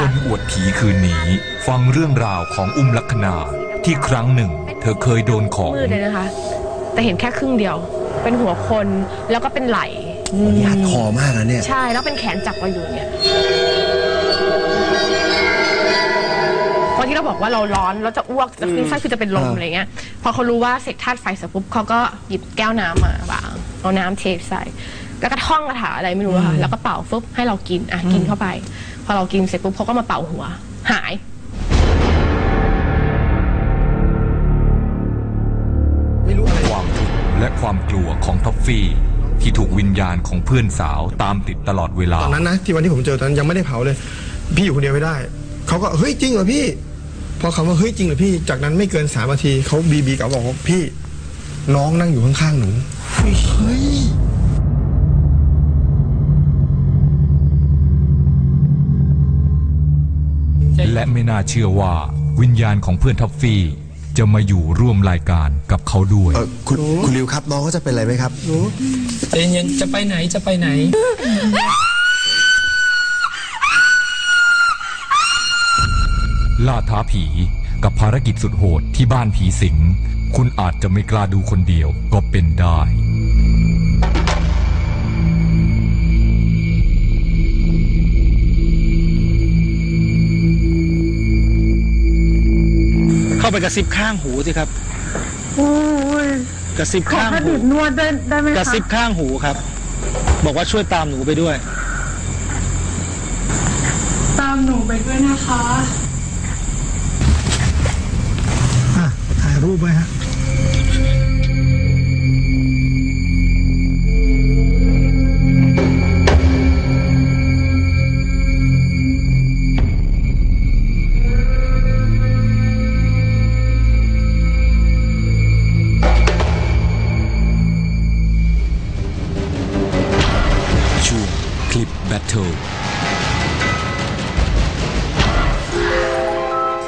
คนอวดผีคืนนี้ ฟังเรื่องราวของอุ้มลักษณาที่ครั้งหนึ่ง เธอเคยโดนของมืดเลยนะคะ แต่เห็นแค่ครึ่งเดียว เป็นหัวคนแล้วก็เป็นไหลยาดคอมากนะเนี่ย ใช่แล้วเป็นแขนจับไว้อยู่เนี่ยตอนที่เราบอกว่าเราร้อนเราจะอ้วกจะขึ้นไส้คือจะเป็นลมอ่าอะไรเงี้ยพอเขารู้ว่าเสกธาตุไฟเสร็จปุ๊บเขาก็หยิบแก้วน้ำมาวางเอาน้ำเทใส่ แล้วก็ท่องคาถาอะไรไม่รู้อะค่ะแล้วก็เป่าฟึบให้เรากินอะกินเข้าไป พอเรากินเสร็จปุ๊บเขาก็มาเป่าหัว หาย ไม่รู้อะไรความทุกข์และความกลัวของท็อฟฟี่ ที่ถูกวิญญาณของเพื่อนสาวตามติดตลอดเวลา ตอนนั้นนะที่วันที่ผมเจอตอนนั้นยังไม่ได้เผาเลย พี่อยู่คนเดียวไม่ได้เขาก็เฮ้ยจริงเหรอพี่ พอคำว่าเฮ้ยจริงเหรอพี่จากนั้นไม่เกินสามนาทีเขาบีบีกับบอกว่าพี่ น้องนั่งอยู่ข้างๆหนูเฮ้ย และไม่น่าเชื่อว่าวิญญาณของเพื่อนท็อฟฟี่ จะมาอยู่ร่วมรายการกับเขาด้วย เออคุณคุณริวครับน้องเขาจะเป็นอะไรไหมครับ ใจเย็นจะไปไหนจะไปไหน ล่าท้าผีกับภารกิจสุดโหดที่บ้านผีสิง คุณอาจจะไม่กล้าดูคนเดียวก็เป็นได้ ไปกระซิบข้างหูสิครับกระซิบข้างหูนวดได้ได้ไหมกระคะซิบข้างหูครับ บอกว่าช่วยตามหนูไปด้วย ตามหนูไปด้วยนะคะถ่ายรูปไว้ฮะ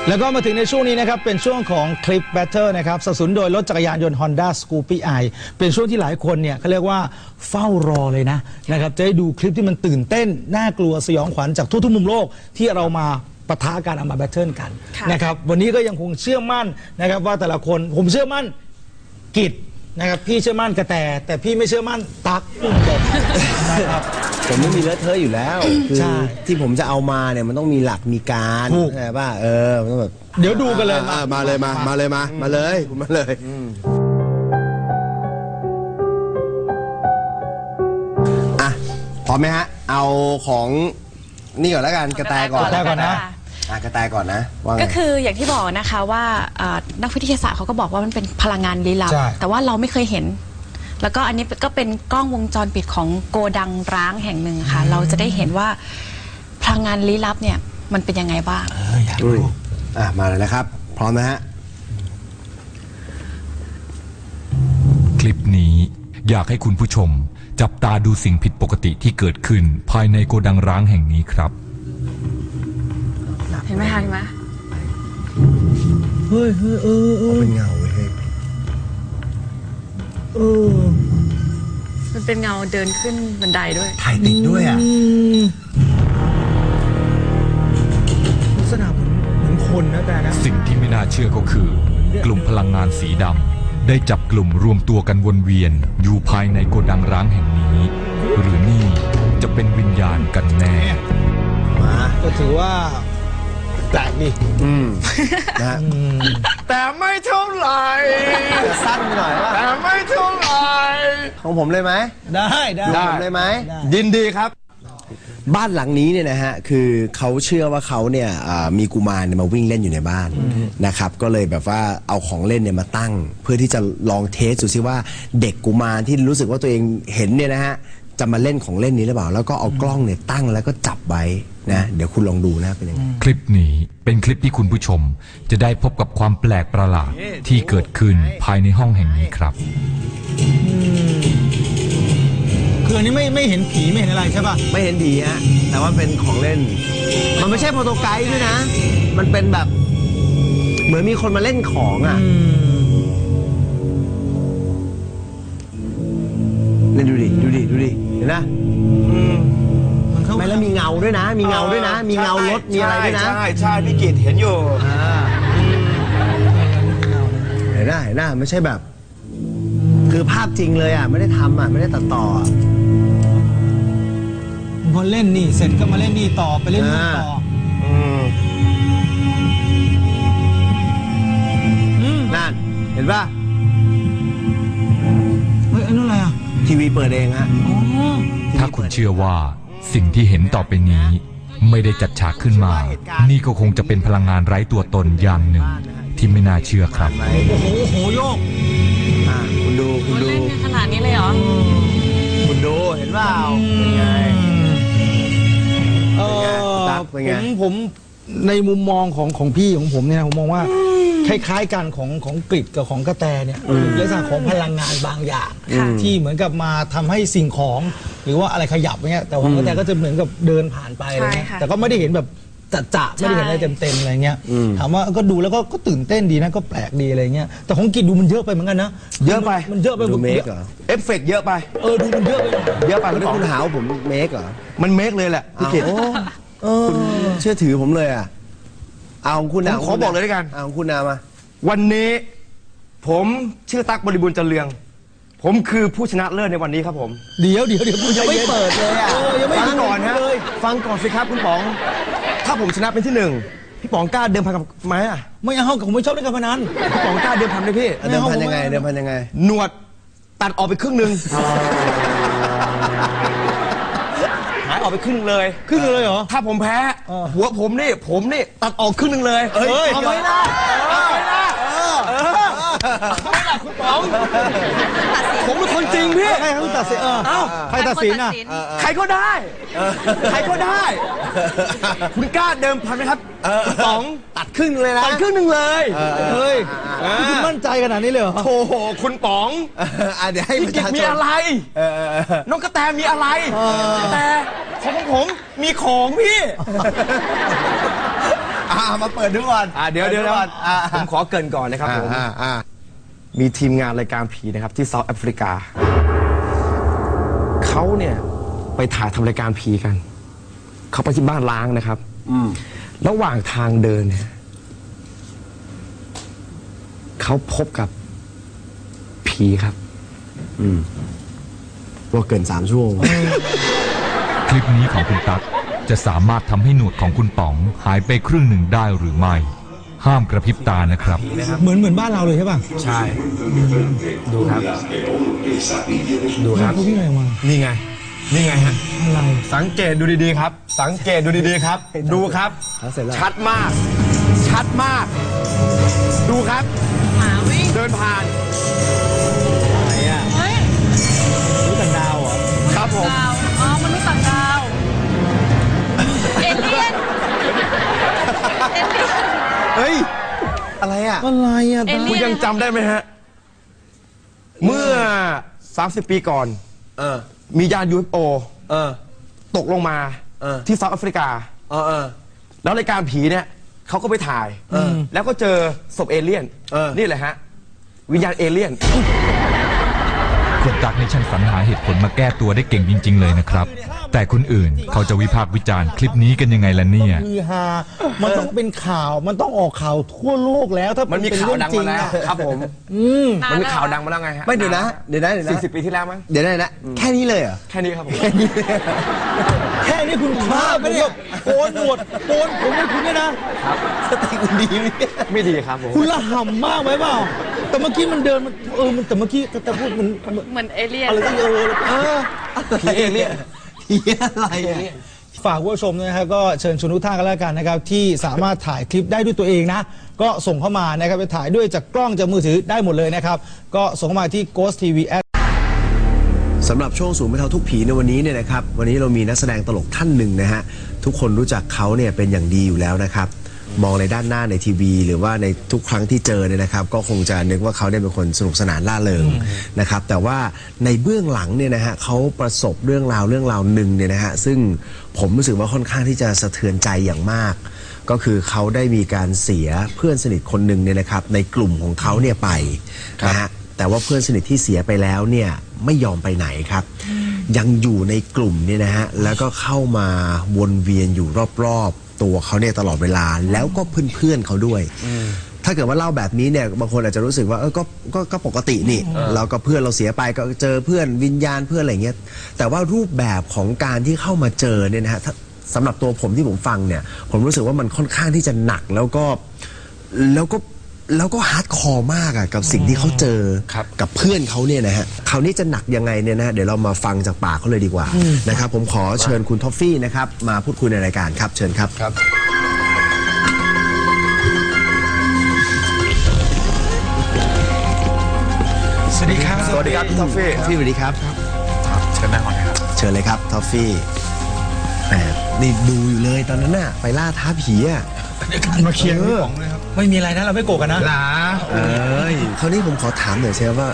แล้วก็มาถึงในช่วงนี้นะครับ เป็นช่วงของคลิปแบตเตอร์นะครับสนับสนุนโดยรถจักรยานยนต์ Honda Scoopy i เป็นช่วงที่หลายคนเนี่ยเขาเรียกว่าเฝ้ารอเลยนะนะครับจะได้ดูคลิปที่มันตื่นเต้น น่ากลัวสยองขวัญจากทั่วทุกมุมโลกที่เรามาปะทะการเอามาแบทเทิลกันนะครับวันนี้ก็ยังคงเชื่อมั่นนะครับว่าแต่ละคนผมเชื่อมั่นกิจ นะครับพี่เชื่อมั่นกระแตแต่พี่ไม่เชื่อมั่นตักอุ้มเด็กนะครับ ผมไม่มีเลอะเทอะอยู่แล้ว คือใช่ที่ผมจะเอามาเนี่ยมันต้องมีหลักมีการถูกใช่ป่ะเออมันต้องแบบเดี๋ยวดูกันเลยอ่ามาเลยมามาเลยมามาเลยคุณมาเลยอะพร้อมไหมฮะ เอาของนี่ก่อนแล้วกันกระแตก่อน กระแตก่อนนะ อะกระแตก่อนนะว่าไง ก็คืออย่างที่บอกนะคะว่าอ่านักวิทยาศาสตร์เขาก็บอกว่ามันเป็นพลังงานลี้ลับ ใช่ แต่ว่าเราไม่เคยเห็น แล้วก็อันนี้ก็เป็นกล้องวงจรปิดของโกดังร้างแห่งหนึ่งค่ะ เราจะได้เห็นว่าพลังงานลี้ลับเนี่ยมันเป็นยังไงบ้างอืมอะมาเลยนะครับ พร้อมนะฮะ คลิปนี้อยากให้คุณผู้ชม จับตาดูสิ่งผิดปกติที่เกิดขึ้นภายในโกดังร้างแห่งนี้ครับ เห็นไหมคะเห็นไหมเฮ้ยเฮ้ยเออเออเป็นเงาเว้ยเฮ้ยเออมันเป็นเงาเดินขึ้นบันไดด้วย ถ่ายติดด้วยอะลักษณะเหมือนเหมือนคนนะแต่นะ สิ่งที่ไม่น่าเชื่อก็คือ กลุ่มพลังงานสีดำได้จับกลุ่มรวมตัวกันวนเวียน อยู่ภายในโกดังร้างแห่งนี้ หรือนี่จะเป็นวิญญาณกันแน่ มา ก็ถือว่า แปลกดีอืมนะฮะแต่ไม่เท่าไหร่ จะสั้นไปหน่อยว่าแต่ไม่เท่าไหร่ ของผมเลยไหมได้ได้ของผมเลยไหม ยินดีครับ บ้านหลังนี้เนี่ยนะฮะคือเขาเชื่อว่าเขาเนี่ยอ่ามีกุมารเนี่ยมาวิ่งเล่นอยู่ในบ้านนะครับ ก็เลยแบบว่าเอาของเล่นเนี่ยมาตั้ง เพื่อที่จะลองเทสดูซิว่าเด็กกุมารที่รู้สึกว่าตัวเองเห็นเนี่ยนะฮะจะมาเล่นของเล่นนี้หรือเปล่า แล้วก็เอากล้องเนี่ยตั้งแล้วก็จับไว้ นะเดี๋ยวคุณลองดูนะเป็นยังไง คลิปนี้เป็นคลิปที่คุณผู้ชม จะได้พบกับความแปลกประหลาดที่เกิดขึ้นภายในห้องแห่งนี้ครับ คืออันนี้ไม่ไม่เห็นผีไม่เห็นอะไรใช่ป่ะ ไม่เห็นดีฮะแต่ว่าเป็นของเล่น มันไม่ใช่โปรโตไกด์ด้วยนะ มันเป็นแบบ เหมือนมีคนมาเล่นของอะเล่นดูดิดูดิดูดิเห็นนะ ด้วยนะ มีเงาด้วยนะ มีเงารถมีอะไรด้วยนะใช่ใช่พี่กิตเห็นอยู่เห็นหน้าเห็นหน้าไม่ใช่แบบ คือภาพจริงเลยอะ ไม่ได้ทำอะ ไม่ได้ตัดต่ออะ พอเล่นนี่เสร็จก็มาเล่นนี่ต่อไปเล่นนู่นต่อนั่น เห็นป่ะ เฮ้ยอันนั้นอะไรอะ ทีวีเปิดเองฮะ อ๋อ ถ้าคุณเชื่อว่า สิ่งที่เห็นต่อไปนี้ ไม่ได้จัดฉากขึ้นมา นี่ก็คงจะเป็นพลังงานไร้ตัวตนอย่างหนึ่ง ที่ไม่น่าเชื่อครับ โอ้โหโอ้โหโยกอะคุณดูคุณดู เล่นกันขนาดนี้เลยเหรอ คุณดู เห็นเปล่าเป็นไง เออตั๊กเป็นไง ผมผมในมุมมองของของพี่ของผมเนี่ยนะผมมองว่า คล้ายๆกันของของกริดกับของกระแตเนี่ยลักษณะของพลังงานบางอย่างที่เหมือนกับมาทำให้สิ่งของ หรือว่าอะไรขยับเงี้ยแต่ของกระแตก็จะเหมือนกับเดินผ่านไปอะไรเงี้ยใช่ค่ะแต่ก็ไม่ได้เห็นแบบจัดจะไม่ได้เห็นอะไรเต็มๆอะไรเงี้ยถามว่าก็ดูแล้วก็ก็ตื่นเต้นดีนะก็แปลกดีอะไรเงี้ยแต่ของกิดดูมันเยอะไปเหมือนกันนะเยอะไป มันเยอะไปดูเมคเหรอ เอฟเฟกต์เยอะไป เออดูมันเยอะไปหน่อย เยอะไปไม่พี่ได้ป๋องคุณหาว่าผมเมคเหรอ มันเมคเลยแหละพี่กิตเออเชื่อถือผมเลยอะ เอาของคุณนะผมขอบอกเลยด้วยกัน เอาของคุณนามา วันนี้ผมชื่อตั๊กบริบูรณ์จันเรือง ผมคือผู้ชนะเลิศในวันนี้ครับผมเดี๋ยวเดี๋ยวเดี๋ยวคุณยังไม่เปิดเลยอะเออยังไม่ฟังก่อนฮะเลยฟังก่อนสิครับคุณป๋อง ถ้าผมชนะเป็นที่หนึ่งพี่ป๋องกล้าเดิมพันกับไหมอะไม่เอาผมไม่ชอบเล่นการพนัน พี่ป๋องกล้าเดิมพันไหมพี่ เดิมพันยังไง เดิมพันยังไง หนวดตัดออกไปครึ่งหนึ่ง หายออกไปครึ่งหนึ่งเลยขึ้นเลยเหรอ ถ้าผมแพ้เออหัวผมนี่ ผมนี่ตัดออกครึ่งหนึ่งเลยเอ้ยเอาไหมล่ะเอาไหมล่ะเออเอาไหมล่ะคุณป๋องผมเป็นคนจริงพี่ ใครเขาตัดสินเออเอ้า ใครตัดสินอะใครก็ได้ ใครก็ได้ คุณกล้าเดิมพันไหมครับคุณป๋องตัดครึ่งเลยนะ ตัดครึ่งหนึ่งเลยเฮ้ยนี่คุณมั่นใจขนาดนี้เลยเหรอ โอ้โห คุณป๋องอะเดี๋ยวให้พี่ประกิจชาชมีนอะไร เออเออเออน้องกระแตมีอะไร แต่ของผมมีของพี่ อะมาเปิดดูก่อนอ่าเดี๋ยวเดี๋ยวปิก่อนอะผมขอเกรินก่อนนะครับผม อะอะ มีทีมงานรายการผีนะครับที่เซาท์แอฟริกา เขาเนี่ยไปถ่ายทำรายการผีกัน เขาไปที่บ้านล้างนะครับ อืมระหว่างทางเดินเนี่ยเขาพบกับผีครับ ว่าเกินสามชั่วโมง คลิปนี้ของคุณตั๊กจะสามารถทำให้หนวดของคุณป๋องหายไปครึ่งหนึ่งได้หรือไม่ ห้ามกระพริบตานะครับ เหมือนเหมือนบ้านเราเลยใช่ป่ะใช่ ดูครับ ดูครับ เขาวิ่งอะไรมานี่ไง นี่ไงฮะ อะไร สังเกตดูดีๆครับ สังเกตดูดีๆครับ ดูครับเอาเสร็จแล้ว ชัดมาก ชัดมาก ดูครับ หมาวิ่ง เดินผ่าน อะไรอะอะไรอะเอเลี่ยนคุณยังจำได้ไหมฮะ เมื่อ 30 ปีก่อน เออ มียาน UFO เออ ตกลงมาเออ ที่เซาท์แอฟริกา เออเออ แล้วรายการผีเนี่ยเขาก็ไปถ่ายแล้วก็เจอศพเอเลี่ยนเออ นี่แหละฮะ วิญญาณเอเลี่ยนคุณตั๊กในช่างสรรหาเหตุผลมาแก้ตัวได้เก่งจริง ๆ เลยนะครับ แต่คนอื่นเขาจะวิพากษ์วิจารณ์คลิปนี้กันยังไงล่ะเนี่ย คือฮามันต้องเป็นข่าวมันต้องออกข่าวทั่วโลกแล้ว ถ้ามัมันมีเป็นข่าวเรื่องดังจริมางแล้วอะครับผมอืมมันมีข่าวดังมาแล้วไงฮะไม่เดี๋ยวนะ เดี๋ยวนะเดี๋ยวนะสี่สิบปีที่แล้วมั้งเดี๋ยวนะเดี๋ยวนะ แค่นี้เลยเหรอ แค่นี้ครับผม แค่นี้คุณฆ่าผมแบบโกนหนวดโกนผมให้คุณเนี่ยนะ สติคุณดีไหมเนี่ยไม่ดีครับผมคุณละห่ำมากไหมเปล่า แต่เมื่อกี้มันเดินมันเออมันแต่เมื่อกี้แต่พูดมันมันเหมือนเอเลี่ยนอะไรก็เออเออ ผีเอเลี่ยน ผีอะไรอะฝากคุณผู้ชมนะครับก็เชิญชวนทุกท่านกันแล้วกันนะครับที่สามารถถ่ายคลิปได้ด้วยตัวเองนะ ก็ส่งเข้ามานะครับไปถ่ายด้วยจากกล้องจากมือถือได้หมดเลยนะครับ ก็ส่งเข้ามาที่ Ghost TV สำหรับช่วงสูงไม่เท่าทุกผีในวันนี้เนี่ยนะครับ วันนี้เรามีนักแสดงตลกท่านหนึ่งนะฮะ ทุกคนรู้จักเขาเนี่ยเป็นอย่างดีอยู่แล้วนะครับ มองในด้านหน้าในทีวี หรือว่าในทุกครั้งที่เจอเนี่ยนะครับ ก็คงจะนึกว่าเขาเนี่ยเป็นคนสนุกสนานล่าเริงนะครับ แต่ว่าในเบื้องหลังเนี่ยนะฮะเขาประสบเรื่องราวเรื่องราวหนึ่งเนี่ยนะฮะซึ่งผมรู้สึกว่าค่อนข้างที่จะสะเทือนใจอย่างมาก ก็คือเขาได้มีการเสียเพื่อนสนิทคนหนึ่งเนี่ยนะครับ ในกลุ่มของเขาเนี่ยไปนะฮะแต่ว่าเพื่อนสนิทที่เสียไปแล้วเนี่ยไม่ยอมไปไหนครับ ยังอยู่ในกลุ่มเนี่ยนะฮะแล้วก็เข้ามาวนเวียนอยู่รอบๆ ตัวเขาเนี่ยตลอดเวลาแล้วก็เพื่อนๆเขาด้วย ถ้าเกิดว่าเล่าแบบนี้เนี่ยบางคนอาจจะรู้สึกว่าเออก็ก็ก็ปกตินี่ เราก็เพื่อนเราเสียไปก็เจอเพื่อนวิญญาณเพื่อนอะไรเงี้ยแต่ว่ารูปแบบของการที่เข้ามาเจอเนี่ยนะฮะถ้าสำหรับตัวผมที่ผมฟังเนี่ย ผมรู้สึกว่ามันค่อนข้างที่จะหนักแล้วก็แล้วก็ แล้วก็ฮาร์ดคอร์มากอะกับสิ่งที่เขาเจอกับเพื่อนเขาเนี่ยนะฮะคราวนี้จะหนักยังไงเนี่ยนะฮะเดี๋ยวเรามาฟังจากปากเขาเลยดีกว่านะครับผมขอเชิญคุณท็อฟฟี่นะครับมาพูดคุยในรายการครับเชิญครับ ครับ สวัสดีครับสวัสดีครับพี่ท็อฟฟี่พี่สวัสดีครับเชิญนั่งก่อนนะครับ เชิญเลยครับทอฟฟี่แหมนี่ดูอยู่เลยตอนนั้นน่ะไปล่าท้าผีอะมาเคลียร์กับพี่ป๋องเลยครับ ไม่มีอะไรนะเราไม่โกรธกันนะหลาเอ้ยคราวนี้ผมขอถามหน่อยใช่ว่า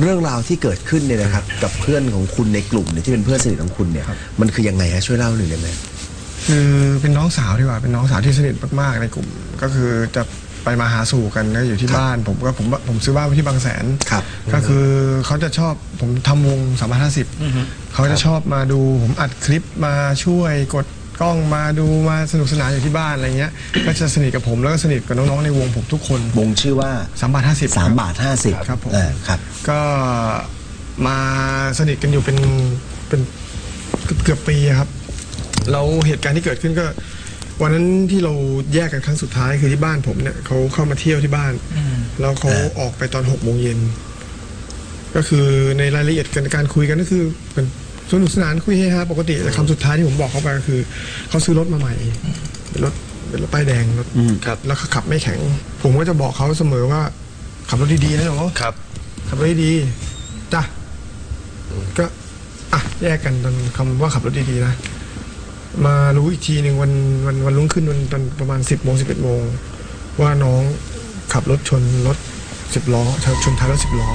เรื่องราวที่เกิดขึ้นเนี่ยนะครับ กับเพื่อนของคุณในกลุ่มเนี่ยที่เป็นเพื่อนสนิทของคุณเนี่ยมันคือยังไงฮะช่วยเล่าหน่อยได้ไหมคือเป็นน้องสาวดีกว่าเป็นน้องสาวที่สนิทมากๆในกลุ่ม ก็คือจะไปมาหาสู่กันก็อยู่ที่บ้าน ผมก็ผมผมซื้อบ้านไว้ที่บางแสนครับก็คือเขาจะชอบผมทำวงสามพันห้าสิบเขาจะชอบมาดูผมอัดคลิปมาช่วยกด กล้องมาดูมาสนุกสนานอยู่ที่บ้านอะไรเงี้ย ก็จะสนิทกับผมแล้วก็สนิทกับน้องๆในวงผมทุกคนวงชื่อว่าสามบาทห้าสิบ3บาท50ครับผม เออครับ ก็มาสนิทกันอยู่เป็นเป็นเกือบเกือบปีอะครับ แล้วเหตุการณ์ที่เกิดขึ้นก็ วันนั้นที่เราแยกกันครั้งสุดท้ายคือที่บ้านผมเนี่ยเขาเข้ามาเที่ยวที่บ้าน แล้วเขาออกไปตอนหกโมงเย็น ก็คือในรายละเอียดกันการคุยกันก็คือเป็น สนุกสนานคุยเฮฮาปกติแต่คำสุดท้ายที่ผมบอกเขาไปก็คือ เขาซื้อรถมาใหม่เป็นรถเป็นรถป้ายแดงรถครับ แล้วเขาขับไม่แข็ง ผมก็จะบอกเขาเสมอว่า ขับรถดีๆนะหนูครับ ขับรถดีๆจ้ะก็อะแยกกันตอนคำว่าขับรถดีๆนะ มารู้อีกทีหนึ่งวันวันวันรุ่งขึ้นวันตอนประมาณสิบโมงสิบเอ็ดโมงว่าน้องขับรถชนรถสิบล้อชนท้ายรถสิบล้ออ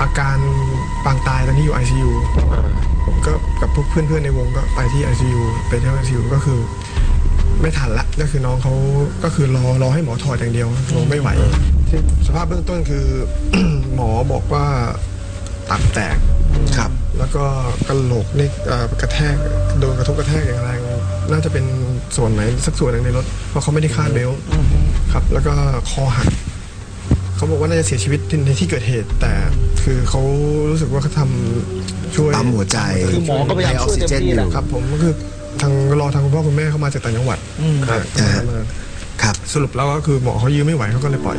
อาการปางตายตอนนี้อยู่ ICU ผมก็กับ พวกเพื่อนๆในวงก็ไปที่ ICU ไปที่ ICU ก็คือ ไม่ทันละก็คือน้องเขาก็คือรอรอให้หมอถอดอย่างเดียวลงไม่ไหวที่สภาพเบื้องต้นคือ หมอบอกว่าตับแตกครับ แล้วก็กระโหลกนี่เอ่อกระแทกโดนกระทบกระแทกอย่างแรงน่าจะเป็นส่วนไหนสักส่วนหนึ่งในรถเพราะเขาไม่ได้คาดเบลต์ครับ แล้วก็คอหัก เขาบอกว่าน่าจะเสียชีวิตในที่เกิดเหตุ แต่คือเขารู้สึกว่าเขาทำช่วยปั๊มหัวใจคือหมอก็พยายามให้ออกซิเจนช่วยเต็มที่อแหละยู่ครับผมก็คือทางรอทางคุณพ่อคุณแม่เข้ามาจากต่างจังหวัดครับ อ่าครับ สรุปแล้วก็คือหมอเขายื้อไม่ไหวเขาก็เลยปล่อย